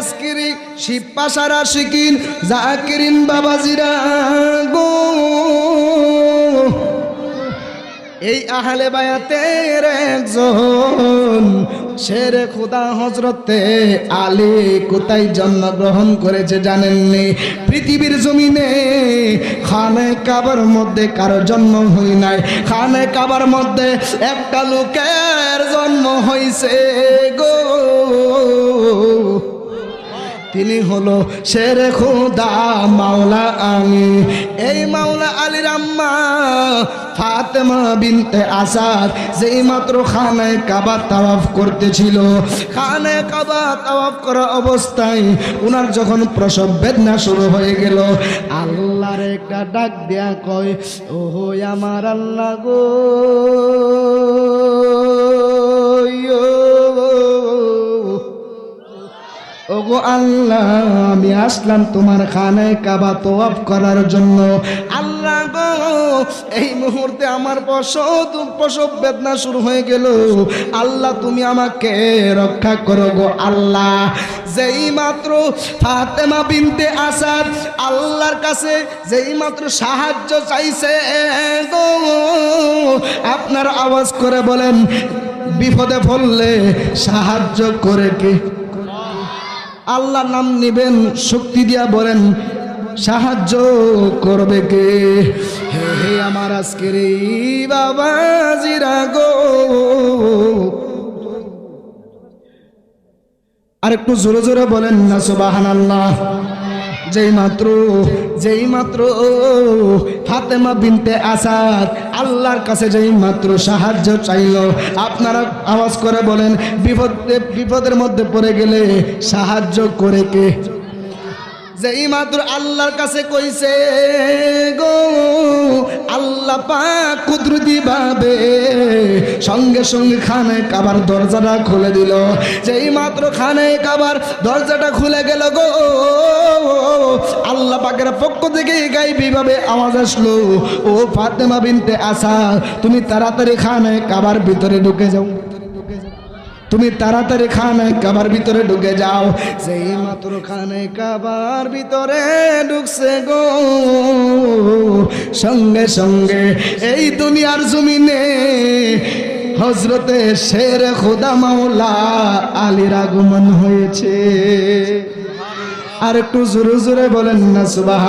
আজকিরি শিবপাশারা শিকিন জাকিরিন বাবাজিরা গো। এই আহলে বায়াতের একজন শের খুদা হজরতে আলী কোথায় জন্মগ্রহণ করেছে জানেননি? পৃথিবীর জমিনে খানে কাবার মধ্যে কারও জন্ম হই নাই। খানে কাবার মধ্যে একটা লোকের জন্ম হইছে গো। তিনি হলো শের খুদা মাওলা আমি এই মাওলা আলীর আম্মা ফাতেমা বিনতে আসাদ যেই মাত্র খানায় কাবা তাওয়াফ করতেছিল। খানায় কাবা তাওয়াফ করা অবস্থায় উনার যখন প্রসব বেদনা শুরু হয়ে গেল, আল্লাহর একটা ডাক দেয়া কয়, ওহো আমার আল্লাহ গো ওগো আল্লাহ, আমি আসলাম তোমার খানায় কাবা তোয়াব করার জন্য। আল্লাহ গো, এই মুহূর্তে আমার প্রসব প্রসব বেদনা শুরু হয়ে গেল। আল্লাহ, তুমি আমাকে রক্ষা করো গো আল্লাহ। যেই মাত্র ফাতেমা বিনতে আসাদ, আল্লাহর কাছে যেই মাত্র সাহায্য চাইছে গো, আপনার আওয়াজ করে বলেন, বিপদে পড়লে সাহায্য করে কে? আল্লাহ নাম নিবেন, শক্তি দিয়া বলেন, সাহায্য করবে কে? হে আমার আজকের বাবা জিরা গো। আর একটু জোরে জোরে বলেন না সুবাহান আল্লাহ যেই মাত্র যেই মাত্র। ফাতেমা বিনতে আসাদ, আল্লাহর কাছে যেই মাত্র সাহায্য চাইল। আপনারা আওয়াজ করে বলেন, বিপদে বিপদের মধ্যে পড়ে গেলে সাহায্য করে কে? যেই মাত্র আল্লাহর কাছে কইছে, গো আল্লাহ পাক কুদরতি ভাবে সঙ্গে সঙ্গে খানে কাবার দরজাটা খুলে দিল। যেই মাত্র খানে কাবার দরজাটা খুলে গেল, গো আল্লাহ পাকের পক্ষ থেকে গাইবি ভাবে আওয়াজ আসলো, ও ফাতেমা বিনতে আসা তুমি তাড়াতাড়ি খানে কাবার ভিতরে ঢুকে যাও। তুমি তাড়াতাড়ি খানে কাবার ভিতরে ঢুকে যাও। সেই মাত্র খানে কাবার ভিতরে ঢুকছে গো। সঙ্গে সঙ্গে এই দুনিয়ার জমিনে হজরতে শের খোদা মাওলা আলীর আগমন হয়েছে। আর একটু জোরে জোরে বলেন না সুবাহ